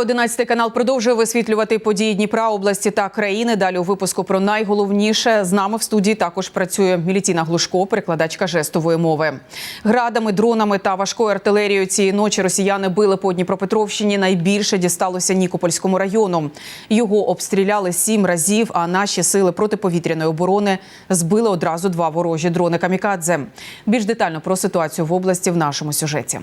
Вітаю, 11 канал продовжує висвітлювати події Дніпра, області та країни. Далі у випуску про найголовніше з нами в студії також працює Мілітіна Глушко, перекладачка жестової мови. Градами, дронами та важкою артилерією цієї ночі росіяни били по Дніпропетровщині. Найбільше дісталося Нікопольському району. Його обстріляли сім разів. А наші сили протиповітряної оборони збили одразу два ворожі дрони камікадзе. Більш детально про ситуацію в області в нашому сюжеті.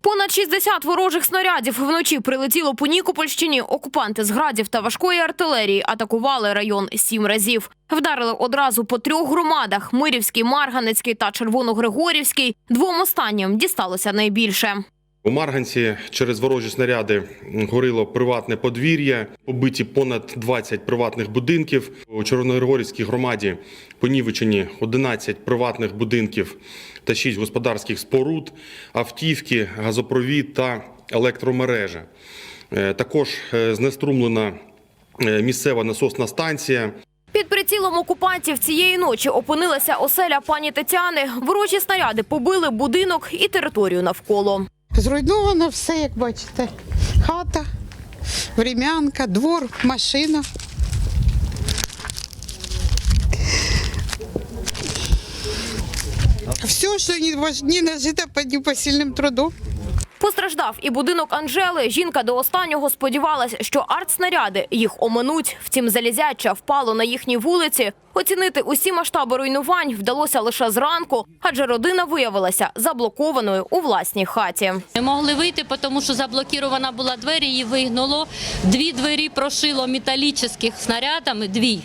Понад 60 ворожих снарядів вночі прилетіло по Нікопольщині. Окупанти з градів та важкої артилерії атакували район сім разів. Вдарили одразу по трьох громадах: Мирівський, Марганецький та Червоногригорівський. Двом останнім дісталося найбільше. У Марганці через ворожі снаряди горіло приватне подвір'я, побиті понад 20 приватних будинків. У Червоногригорівській громаді понівечені 11 приватних будинків та 6 господарських споруд, автівки, газопровід та електромережа. Е, Також е, знеструмлена е, місцева насосна станція. Під прицілом окупантів цієї ночі опинилася оселя пані Тетяни. Ворожі снаряди побили будинок і територію навколо. Зруйновано все, як бачите. Хата, врем'янка, двор, машина. Все, що не, нажито під непосильним трудом. Постраждав і будинок Анжели. Жінка до останнього сподівалась, що артснаряди їх оминуть. Втім, залізяча впало на їхній вулиці. Оцінити усі масштаби руйнувань вдалося лише зранку, адже родина виявилася заблокованою у власній хаті. Не могли вийти, тому що заблокірована була двері, її вигнуло. Дві двері прошило металічних снарядами, дві.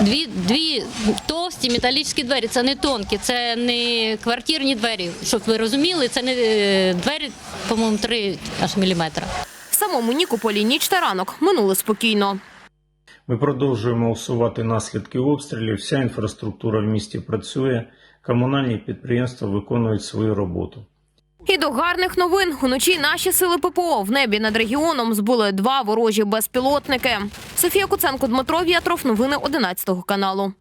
Дві, дві товсті металічні двері, це не тонкі, це не квартирні двері, щоб ви розуміли, це не е, двері, по-моєму, 3 аж міліметра. В самому Нікополі ніч та ранок минули спокійно. Ми продовжуємо усувати наслідки обстрілів. Вся інфраструктура в місті працює. Комунальні підприємства виконують свою роботу. І до гарних новин уночі наші сили ППО в небі над регіоном збили два ворожі безпілотники. Софія Куценко, Дмитро В'ятров. Новини 11 каналу.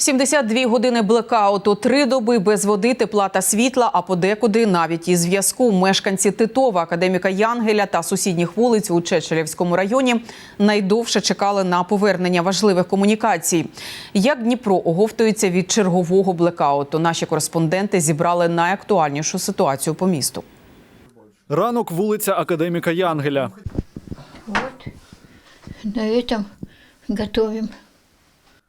72 години блекауту, три доби без води, тепла та світла, а подекуди навіть і зв'язку. Мешканці Титова, академіка Янгеля та сусідніх вулиць у Чечелівському районі найдовше чекали на повернення важливих комунікацій. Як Дніпро оговтується від чергового блекауту? Наші кореспонденти зібрали найактуальнішу ситуацію по місту. Ранок вулиця Академіка Янгеля. Вот на этом готовим.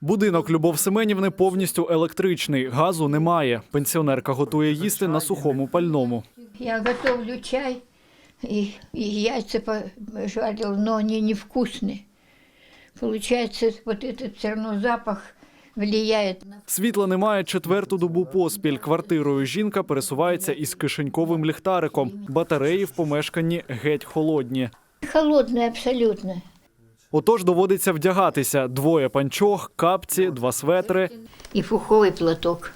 Будинок Любов Семенівни повністю електричний. Газу немає. Пенсіонерка готує їсти на сухому пальному. Я готовлю чай и, и яйца пожарил, но они невкусные. Получается, вот этот все равно запах влияет на Світла немає четверту добу поспіль. Квартирою жінка пересувається із кишеньковим ліхтариком. Батареї в помешканні геть холодні. холодное абсолютно. Отож доводиться вдягатися: двоє панчох, капці, два светри. И пуховый платок.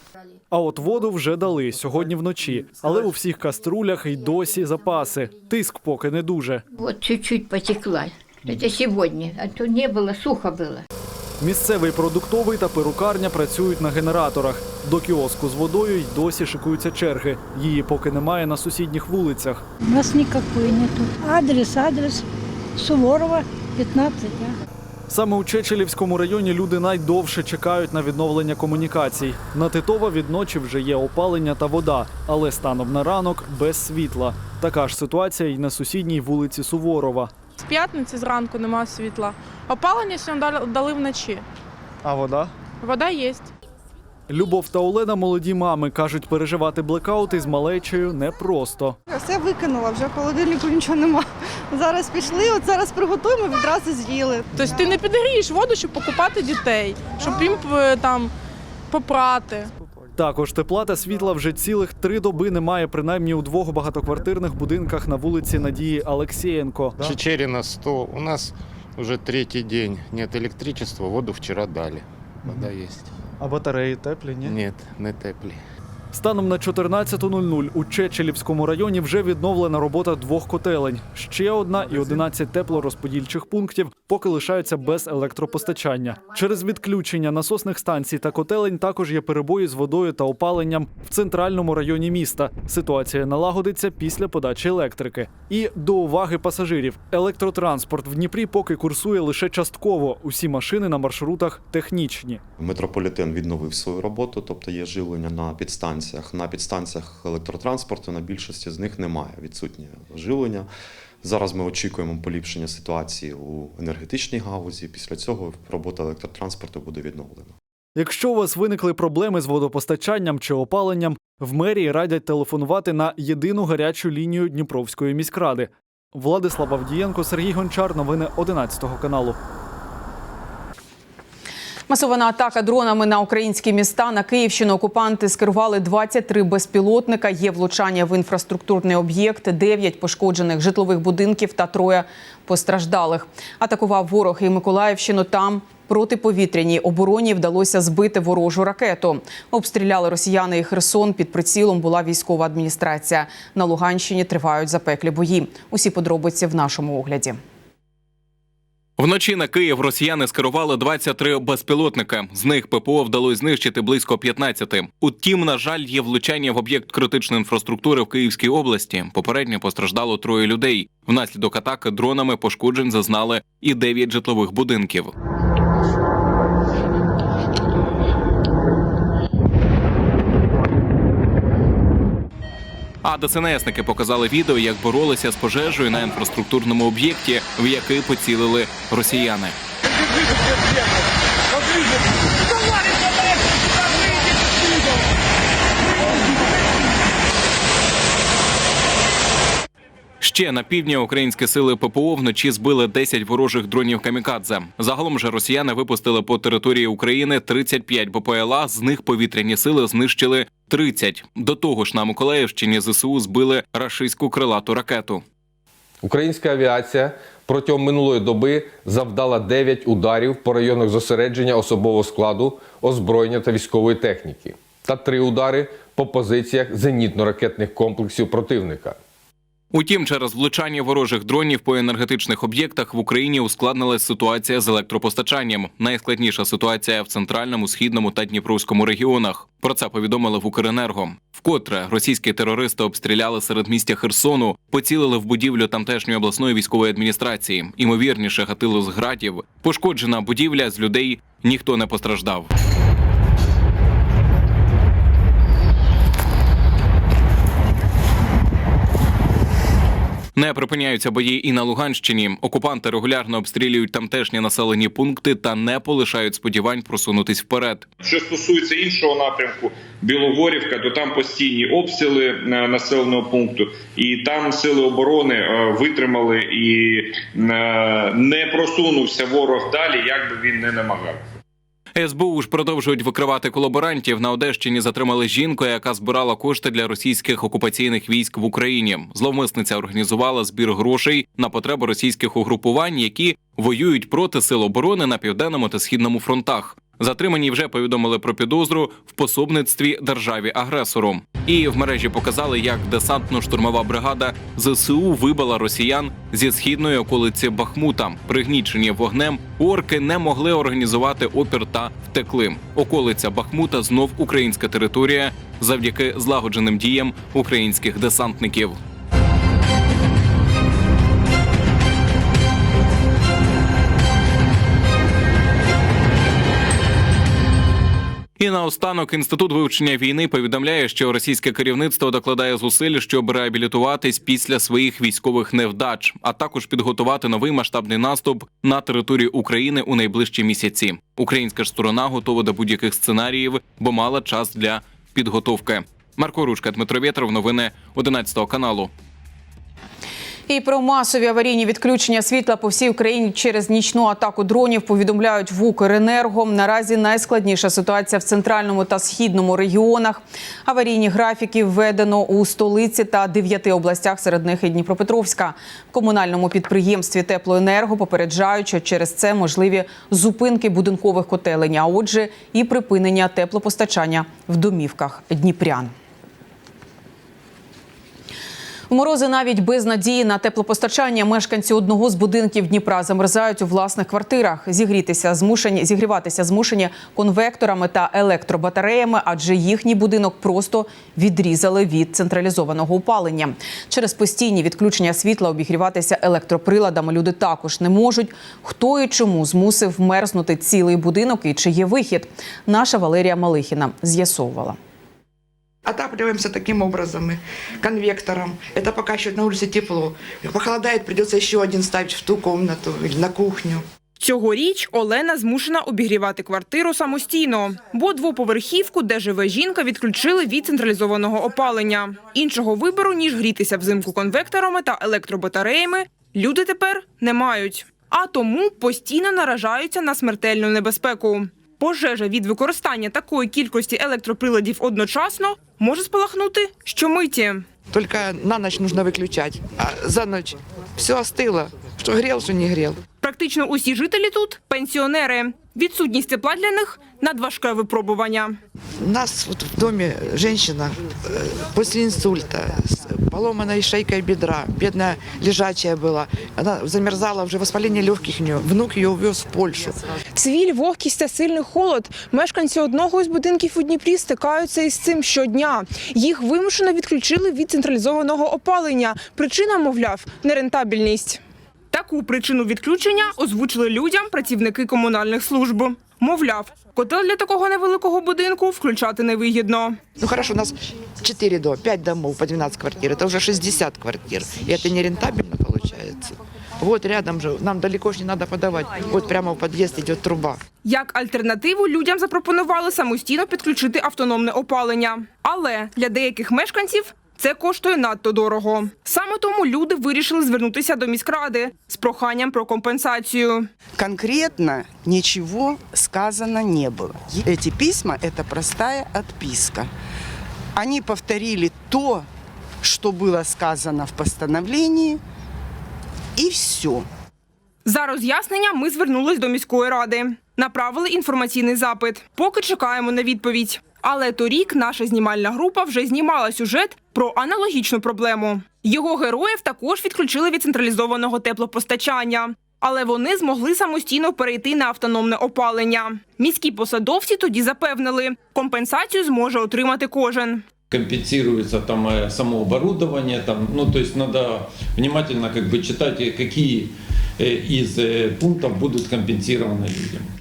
А от воду вже дали сьогодні вночі. Але у всіх каструлях й досі запаси. Тиск поки не дуже. Вот чуть-чуть потекла. Это сегодня, а то не было, сухо было. Місцевий продуктовий та перукарня працюють на генераторах. До кіоску з водою й досі шикуються черги. Її поки немає на сусідніх вулицях. У нас никакой нету. Адрес, адрес. Суворова, 15, а? Саме у Чечелівському районі люди найдовше чекають на відновлення комунікацій. На Титова відночі вже є опалення та вода, але станом на ранок без світла. Така ж ситуація й на сусідній вулиці Суворова. З п'ятниці зранку немає світла. Опалення сьогодні дали- дали вночі. А вода? Вода є. Любов та Олена молоді мами кажуть, переживати блекаути з малечею непросто. Все викинула, вже в холодильнику нічого нема. Зараз пішли, от зараз приготуємо, відразу з'їли. Тобто ти не підгрієш воду, щоб покупати дітей, щоб їм е, там попрати. Також тепла та світла вже цілих три доби немає, принаймні у двох багатоквартирних будинках на вулиці Надії Алексєєнко. Чечерина 100. У нас уже третий день нет электричества. Воду вчера дали. Вода есть. А батареї теплі, Нет, не теплі. Станом на 14.00 у Чечелівському районі вже відновлена робота двох котелень. Ще одна і 11 теплорозподільчих пунктів поки лишаються без електропостачання. Через відключення насосних станцій та котелень також є перебої з водою та опаленням в центральному районі міста. Ситуація налагодиться після подачі електрики. І до уваги пасажирів. Електротранспорт в Дніпрі поки курсує лише частково. Усі машини на маршрутах технічні. Метрополітен відновив свою роботу, тобто є живлення на підстанціях. На підстанціях електротранспорту на більшості з них немає відсутнє живлення. Зараз ми очікуємо поліпшення ситуації у енергетичній галузі. Після цього робота електротранспорту буде відновлена. Якщо у вас виникли проблеми з водопостачанням чи опаленням, в мерії радять телефонувати на єдину гарячу лінію Дніпровської міськради. Владислав Авдієнко, Сергій Гончар. Новини 11 каналу. Масована атака дронами на українські міста на Київщину. Окупанти скерували 23 безпілотника. Є влучання в інфраструктурний об'єкт, 9 пошкоджених житлових будинків та троє постраждалих. Атакував ворог і Миколаївщину. Там протиповітряній обороні вдалося збити ворожу ракету. Обстріляли росіяни і Херсон. Під прицілом була військова адміністрація. На Луганщині тривають запеклі бої. Усі подробиці в нашому огляді. Вночі на Київ росіяни скерували 23 безпілотника. З них ППО вдалося знищити близько 15. Утім, на жаль, є влучання в об'єкт критичної інфраструктури в Київській області. Попередньо постраждало троє людей. Внаслідок атаки дронами пошкоджень зазнали і 9 житлових будинків. А ДСНСники показали відео, як боролися з пожежею на інфраструктурному об'єкті, в який поцілили росіяни. Ще на півдні українські сили ППО вночі збили 10 ворожих дронів камікадзе. Загалом же росіяни випустили по території України 35 БПЛА, з них повітряні сили знищили 30. До того ж, на Миколаївщині ЗСУ збили рашистську крилату ракету. Українська авіація протягом минулої доби завдала 9 ударів по районах зосередження особового складу, озброєння та військової техніки, та 3 удари по позиціях зенітно-ракетних комплексів противника. Утім, через влучання ворожих дронів по енергетичних об'єктах в Україні ускладнилась ситуація з електропостачанням. Найскладніша ситуація в центральному, східному та дніпровському регіонах. Про це повідомили в Укренерго. Вкотре російські терористи обстріляли серед містя Херсону, поцілили в будівлю тамтешньої обласної військової адміністрації. Імовірніше гатили з градів. Пошкоджена будівля з людей ніхто не постраждав. Не припиняються бої і на Луганщині. Окупанти регулярно обстрілюють тамтешні населені пункти та не полишають сподівань просунутись вперед. Що стосується іншого напрямку Білогорівка, то там постійні обстріли е, населеного пункту, і там сили оборони е, витримали і е, не просунувся ворог далі, як би він не намагався. СБУ ж продовжують викривати колаборантів. На Одещині затримали жінку, яка збирала кошти для російських окупаційних військ в Україні. Зловмисниця організувала збір грошей на потреби російських угрупувань, які воюють проти сил оборони на південному та східному фронтах. Затримані вже повідомили про підозру в пособництві державі агресору. І в мережі показали, як десантно-штурмова бригада ЗСУ вибила росіян зі східної околиці Бахмута. Пригнічені вогнем орки не могли організувати опір та втекли. Околиця Бахмута знов українська територія завдяки злагодженим діям українських десантників. І наостанок інститут вивчення війни повідомляє, що російське керівництво докладає зусиль, щоб реабілітуватись після своїх військових невдач, а також підготувати новий масштабний наступ на територію України у найближчі місяці. Українська ж сторона готова до будь-яких сценаріїв, бо мала час для підготовки. Марко Ручка, Дмитро Вєтров, новини 11 каналу. І про масові аварійні відключення світла по всій Україні через нічну атаку дронів повідомляють в Укренерго. Наразі найскладніша ситуація в центральному та східному регіонах. Аварійні графіки введено у столиці та дев'яти областях, серед них і Дніпропетровська. В комунальному підприємстві Теплоенерго попереджають, що через це можливі зупинки будинкових котелень, а отже, і припинення теплопостачання в домівках дніпрян. В морози навіть без надії на теплопостачання мешканці одного з будинків Дніпра замерзають у власних квартирах. Зігрітися змушені зігріватися змушені конвекторами та електробатареями, адже їхній будинок просто відрізали від централізованого опалення. Через постійні відключення світла обігріватися електроприладами люди також не можуть. Хто і чому змусив мерзнути цілий будинок і чи є вихід? Наша Валерія Малихіна з'ясовувала. Отапливаемся таким образом, конвектором. Это пока еще на улице тепло. Похолодает, придется еще один ставить в ту комнату или на кухню. Цьогоріч Олена змушена обігрівати квартиру самостійно, бо двоповерхівку, де живе жінка, відключили від централізованого опалення. Іншого вибору ніж грітися взимку конвекторами та електробатареями, люди тепер не мають. А тому постійно наражаються на смертельну небезпеку. Пожежа від використання такої кількості електроприладів одночасно може спалахнути щомиті. Только на ніч потрібно виключати, А за ніч все остило, що грів, що не грів. Практично усі жителі тут пенсіонери. Відсутність тепла для них надважке випробування. У нас вот в доме женщина э, после инсульта с поломанной шейкой бедра, бедная лежачая была. Она замерзала, уже воспаление легких у нее. Внук ее увез в Польшу. Цвіль, вогкість та сильний холод. Мешканці одного із будинків у Дніпрі стикаються із цим щодня. Їх вимушено відключили від централізованого опалення. Причина, мовляв, нерентабельність. Таку причину відключення озвучили людям працівники комунальних служб. Мовляв, котел для такого невеликого будинку включати невигідно. Ну хорошо, у нас 4 дома, 5 домов по 12 квартир. Это уже 60 квартир. И это нерентабельно получается. Вот рядом же, нам далеко ж не надо подавать. Вот прямо в подъезд идет труба. Як альтернативу людям запропонували самостійно підключити автономне опалення. Але для деяких мешканців це коштує надто дорого. Саме тому люди вирішили звернутися до міськради з проханням про компенсацію. Конкретно ничего сказано не было. Эти письма – это простая отписка. Они повторили то, что было сказано в постановлении, и все. За роз'яснення ми звернулись до міської ради. Направили інформаційний запит. Поки чекаємо на відповідь. Але торік наша знімальна група вже знімала сюжет про аналогічну проблему. Його героїв також відключили від централізованого теплопостачання. Але вони змогли самостійно перейти на автономне опалення. Міські посадовці тоді запевнили, компенсацію зможе отримати кожен. компенсируется там э, само оборудование, там, ну то есть надо внимательно как бы читать, э, какие э, из э, пунктов будут компенсированы людям.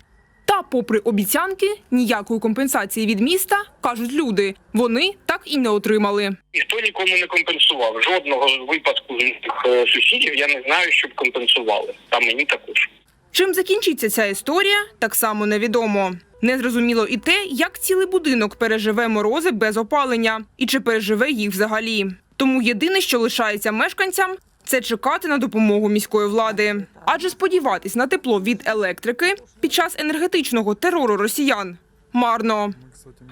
Попри обіцянки, ніякої компенсації від міста кажуть люди. Вони так і не отримали. Ніхто нікому не компенсував. Жодного випадку з моїх е, сусідів я не знаю, щоб компенсували. Та мені також. Чим закінчиться ця історія, так само невідомо. Незрозуміло і те, як цілий будинок переживе морози без опалення і чи переживе їх взагалі. Тому єдине, що лишається мешканцям, це чекати на допомогу міської влади. Адже сподіватись на тепло від електрики під час енергетичного терору росіян марно.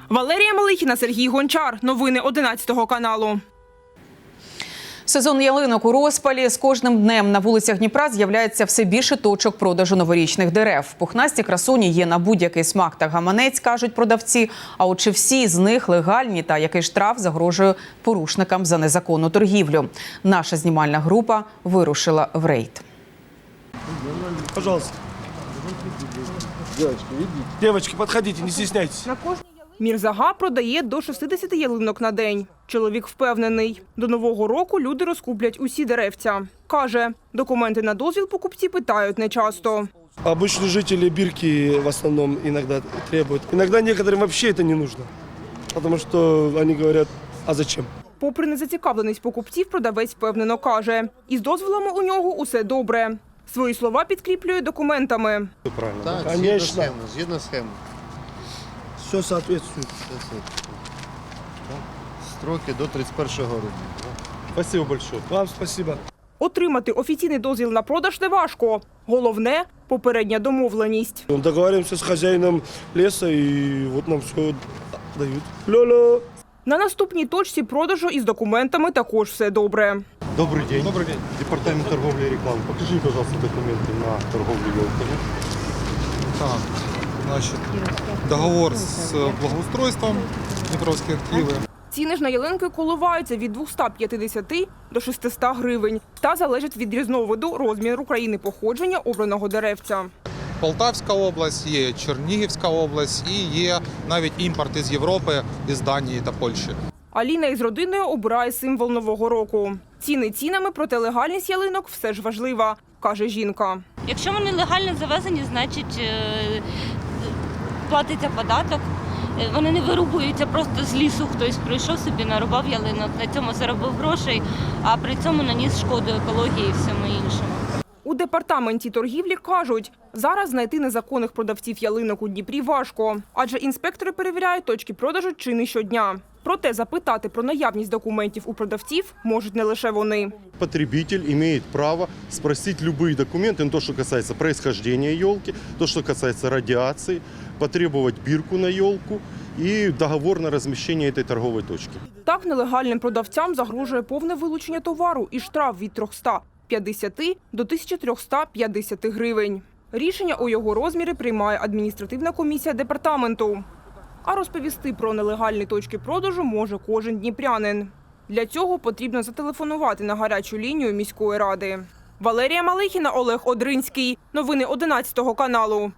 Валерія Малихіна, Сергій Гончар. Новини 11 каналу. Сезон ялинок у розпалі з кожним днем на вулицях Дніпра з'являється все більше точок продажу новорічних дерев. Пухнасті красуні є на будь-який смак та гаманець, кажуть продавці. А от чи всі з них легальні та який штраф загрожує порушникам за незаконну торгівлю? Наша знімальна група вирушила в рейд. Пожалуйста. Девочки, Девочки, подходите, не стесняйтесь. Мірзага продає до 60 ялинок на день. Чоловік впевнений, до нового року люди розкуплять усі деревця. Каже, документи на дозвіл покупці питають нечасто. Обычные жители Бирки в основном иногда требуют. Иногда некоторым вообще это не нужно. Потому что они говорят, а зачем? Попри незацікавленість покупців, продавець впевнено каже, із дозволами у нього усе добре. Свої слова підкріплює документами. Все правильно. Так, Конечно. згідно схеми, згідно схеми. Все соответствует. Строки до 31 грудня. Спасибо большое. Вам спасибо. Отримати офіційний дозвіл на продаж неважко. Головне попередня домовленість. Мы договариваемся с хозяином леса и вот нам все дают. Ля-ля. На наступній точці продажу із документами також все добре. Добрый день. Добрый день. Департамент торговли и рекламы. Покажи, пожалуйста, документы на торговлю елками. Так, значит, договор с благоустройством Днепровские активы. Ціни ж на ялинки коливаються від 250 до 600 гривень та залежить від різновиду, розміру країни походження обраного деревця. Полтавська область, є Чернігівська область і є навіть імпорт із Європи, із Данії та Польщі. Аліна із родиною обирає символ нового року. Ціни цінами, проте легальність ялинок все ж важлива, каже жінка. Якщо вони легально завезені, значить е, платиться податок. Е, Вони не вирубуються просто з лісу. Хтось прийшов собі, нарубав ялинок, на цьому заробив грошей, а при цьому наніс шкоду екології і всьому іншому. У департаменті торгівлі кажуть, зараз знайти незаконних продавців ялинок у Дніпрі важко, адже інспектори перевіряють точки продажу чи не щодня. Проте запитати про наявність документів у продавців можуть не лише вони. Потребитель имеет право спросить любые документы, ну, то, что касается происхождения елки, то, что касается радиации, потребовать бирку на елку и договор на размещение этой торговой точки. Так нелегальним продавцям загрожує повне вилучення товару і штраф від 350 до 1350 гривень. Рішення у його розмірі приймає адміністративна комісія департаменту. А розповісти про нелегальні точки продажу може кожен дніпрянин. Для цього потрібно зателефонувати на гарячу лінію міської ради. Валерія Малихіна, Олег Одринський. Новини 11 каналу.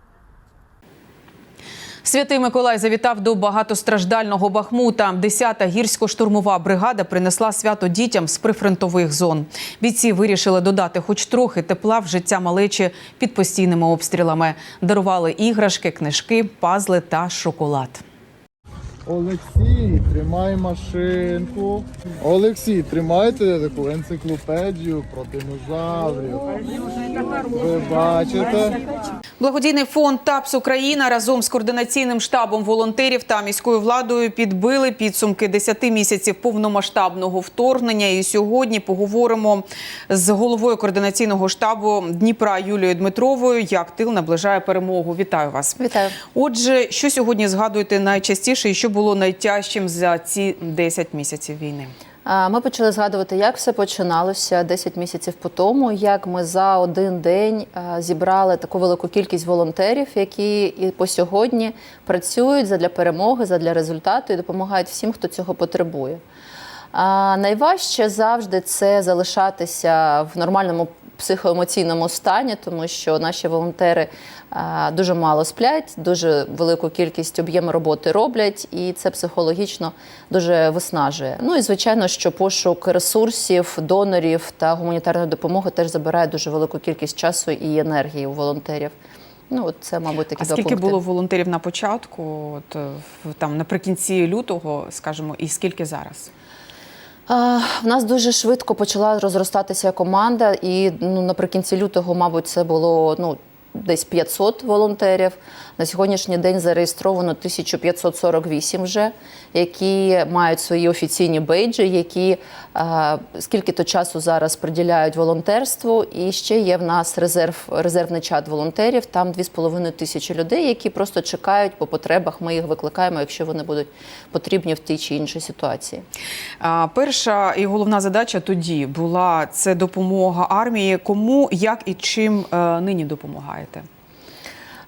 Святий Миколай завітав до багатостраждального Бахмута. 10-та гірсько-штурмова бригада принесла свято дітям з прифронтових зон. Бійці вирішили додати хоч трохи тепла в життя малечі під постійними обстрілами. Дарували іграшки, книжки, пазли та шоколад. Олексій, тримай машинку. Олексій, тримайте таку енциклопедію про динозаврів. Ви бачите? Благодійний фонд ТАПС Україна разом з координаційним штабом волонтерів та міською владою підбили підсумки 10 місяців повномасштабного вторгнення. І сьогодні поговоримо з головою координаційного штабу Дніпра Юлією Дмитровою. Як тил наближає перемогу? Вітаю вас! Вітаю. Отже, що сьогодні згадуєте найчастіше, і що було найтяжчим за ці 10 місяців війни? Ми почали згадувати, як все починалося 10 місяців по тому, як ми за один день зібрали таку велику кількість волонтерів, які і по сьогодні працюють задля перемоги, задля результату і допомагають всім, хто цього потребує. А найважче завжди це залишатися в нормальному психоемоційному стані, тому що наші волонтери дуже мало сплять, дуже велику кількість об'єму роботи роблять, і це психологічно дуже виснажує. Ну і звичайно, що пошук ресурсів, донорів та гуманітарної допомоги теж забирає дуже велику кількість часу і енергії у волонтерів. Ну, от це, мабуть, такі А два скільки пункти. було волонтерів на початку, от е, там наприкінці лютого, скажімо, і скільки зараз? В нас дуже швидко почала розростатися команда, і ну, наприкінці лютого, мабуть, це було ну, десь 500 волонтерів. На сьогоднішній день зареєстровано 1548 вже, які мають свої офіційні бейджі, які а, скільки то часу зараз приділяють волонтерству. І ще є в нас резерв, резервний чат волонтерів. Там 2,5 тисячі людей, які просто чекають по потребах. Ми їх викликаємо, якщо вони будуть потрібні в тій чи іншій ситуації. Перша і головна задача тоді була це допомога армії. Кому, як і чим е, нині допомагаєте?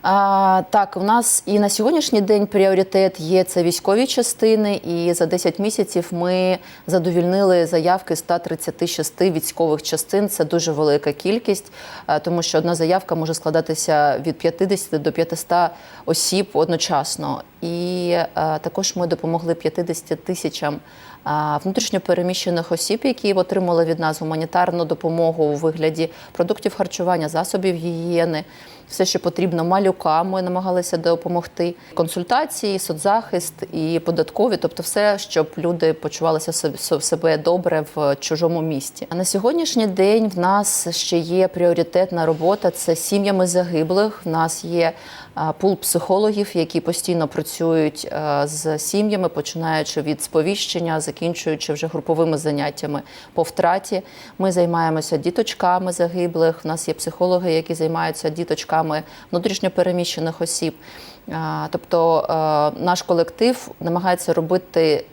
А, так, у нас і на сьогоднішній день пріоритет є це військові частини, і за 10 місяців ми задовільнили заявки 136 військових частин. Це дуже велика кількість, тому що одна заявка може складатися від 50 до 500 осіб одночасно. І а, також ми допомогли 50 тисячам внутрішньопереміщених осіб, які отримали від нас гуманітарну допомогу у вигляді продуктів харчування, засобів гігієни. Все, що потрібно малюкам, ми намагалися допомогти. Консультації, соцзахист і податкові, тобто все, щоб люди почувалися себе добре в чужому місті. А на сьогоднішній день в нас ще є пріоритетна робота це сім'ями загиблих. В нас є пул психологів, які постійно працюють з сім'ями, починаючи від сповіщення, закінчуючи вже груповими заняттями по втраті. Ми займаємося діточками загиблих. В нас є психологи, які займаються діточками внутрішньопереміщених осіб. Тобто наш колектив намагається робити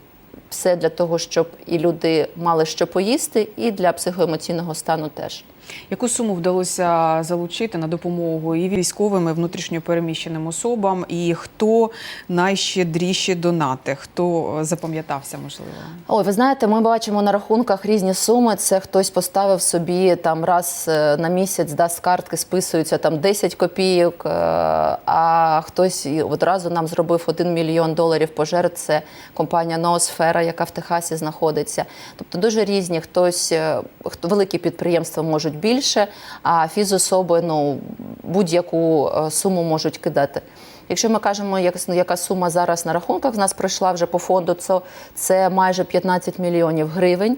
все для того, щоб і люди мали що поїсти, і для психоемоційного стану теж. Яку суму вдалося залучити на допомогу і військовим, і внутрішньо переміщеним особам? І хто найщедріші донати? Хто запам'ятався, можливо? Ой, ви знаєте, ми бачимо на рахунках різні суми. Це хтось поставив собі там раз е, на місяць, да, з картки списуються там 10 копійок, е, а хтось одразу нам зробив 1 мільйон доларів пожертв. Це компанія Ноосфера, яка в Техасі знаходиться. Тобто дуже різні. Хтось е, хто великі підприємства можуть більше, а фізособи ну будь-яку е, суму можуть кидати. Якщо ми кажемо, як, яка сума зараз на рахунках в нас пройшла вже по фонду, це, це майже 15 мільйонів гривень,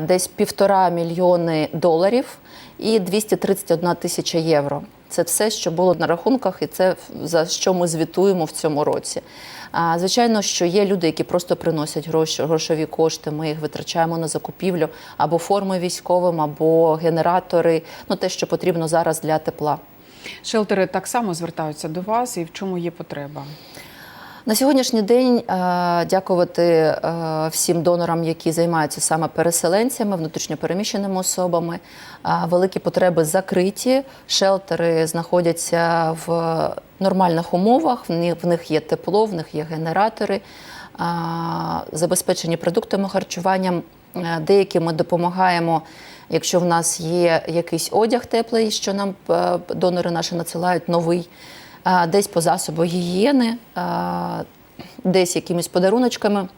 десь півтора мільйони доларів і 231 тисяча євро. Це все, що було на рахунках, і це за що ми звітуємо в цьому році. А, Звичайно, що є люди, які просто приносять гроші, грошові кошти. Ми їх витрачаємо на закупівлю або форми військовим, або генератори, ну те, що потрібно зараз для тепла. Шелтери так само звертаються до вас, і в чому є потреба? На сьогоднішній день е, дякувати е, всім донорам, які займаються саме переселенцями, внутрішньопереміщеними особами. Е, Великі потреби закриті. Шелтери знаходяться в нормальних умовах. В них, є тепло, в них є генератори, забезпечені продуктами харчуванням. Е, Деякі ми допомагаємо. Якщо в нас є якийсь одяг теплий, що нам донори наші надсилають новий, десь по засобу гігієни, десь якимись подаруночками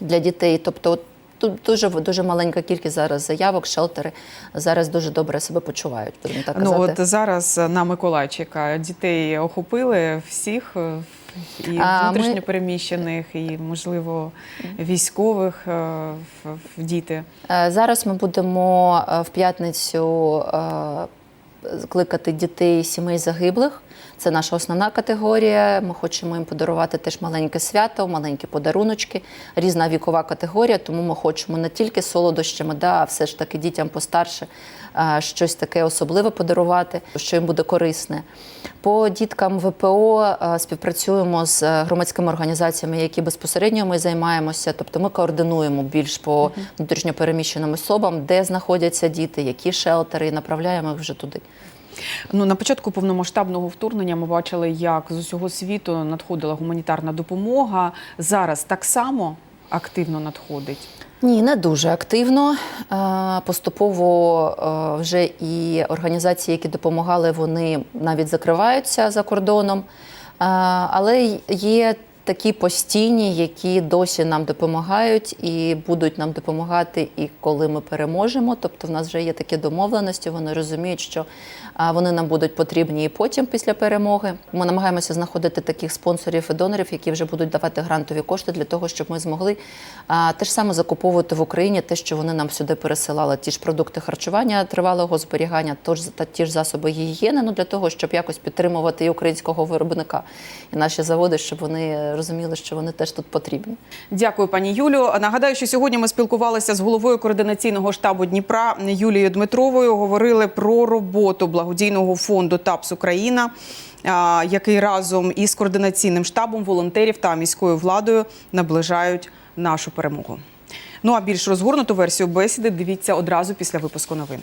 для дітей. Тобто, тут дуже дуже маленька кількість зараз заявок, шелтери зараз дуже добре себе почувають. Будемо так Ну казати. от зараз на Миколайчика дітей охопили всіх. е, І А, ми- внутрішньо переміщених, і можливо військових е, діти. Е, Зараз ми будемо в п'ятницю кликати дітей сімей загиблих. Це наша основна категорія. Ми хочемо їм подарувати теж маленьке свято, маленькі подаруночки, різна вікова категорія. Тому ми хочемо не тільки солодощами, да, а все ж таки дітям постарше е, щось таке особливе подарувати, що їм буде корисне. По діткам ВПО е, співпрацюємо з громадськими організаціями, які безпосередньо ми займаємося. Тобто ми координуємо більш по внутрішньопереміщеним особам, де знаходяться діти, які шелтери, і направляємо їх вже туди. Ну на початку повномасштабного вторгнення ми бачили, як з усього світу надходила гуманітарна допомога. Зараз так само активно надходить. Ні, не дуже активно. Е, Поступово е, вже і організації, які допомагали, вони навіть закриваються за кордоном. Е, Але є такі постійні, які досі нам допомагають і будуть нам допомагати, і коли ми переможемо. Тобто, в нас вже є такі домовленості. Вони розуміють, що вони нам будуть потрібні і потім після перемоги. Ми намагаємося знаходити таких спонсорів і донорів, які вже будуть давати грантові кошти для того, щоб ми змогли те ж саме закуповувати в Україні те, що вони нам сюди пересилали. Ті ж продукти харчування тривалого зберігання, тож та ті ж засоби гігієни, ну для того, щоб якось підтримувати і українського виробника і наші заводи, щоб вони розуміли, що вони теж тут потрібні. Дякую, пані Юлю. Нагадаю, що сьогодні ми спілкувалися з головою координаційного штабу Дніпра Юлією Дмитровою. Говорили про роботу благодійного фонду ТАПС Україна, який разом із координаційним штабом волонтерів та міською владою наближають нашу перемогу. Ну а більш розгорнуту версію бесіди дивіться одразу після випуску новин.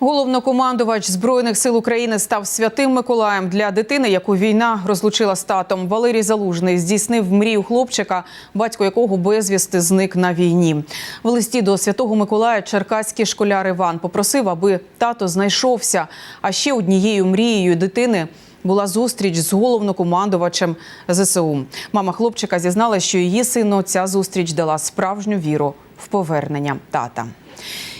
Головнокомандувач збройних сил України став святим Миколаєм для дитини, яку війна розлучила з татом. Валерій Залужний здійснив мрію хлопчика, батько якого безвісти зник на війні. В листі до святого Миколая черкаський школяр Іван попросив, аби тато знайшовся. А ще однією мрією дитини. Була зустріч з головнокомандувачем ЗСУ. Мама хлопчика зізналася, що її сину ця зустріч дала справжню віру в повернення тата.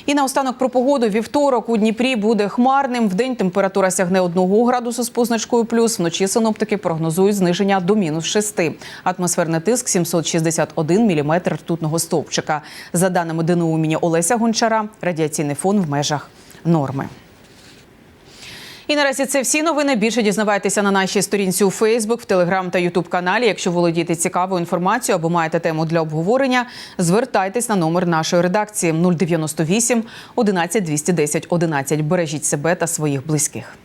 І наостанок про погоду. Вівторок у Дніпрі буде хмарним. Вдень температура сягне 1 градусу з позначкою плюс. Вночі синоптики прогнозують зниження до мінус 6. Атмосферний тиск 761 міліметр ртутного стовпчика. За даними ДНУ імені Олеся Гончара, радіаційний фон в межах норми. І наразі це всі новини. Більше дізнавайтеся на нашій сторінці у Фейсбук, в Телеграм та Ютуб каналі. Якщо володієте цікавою інформацією або маєте тему для обговорення, звертайтесь на номер нашої редакції 098 11 210 11. Бережіть себе та своїх близьких.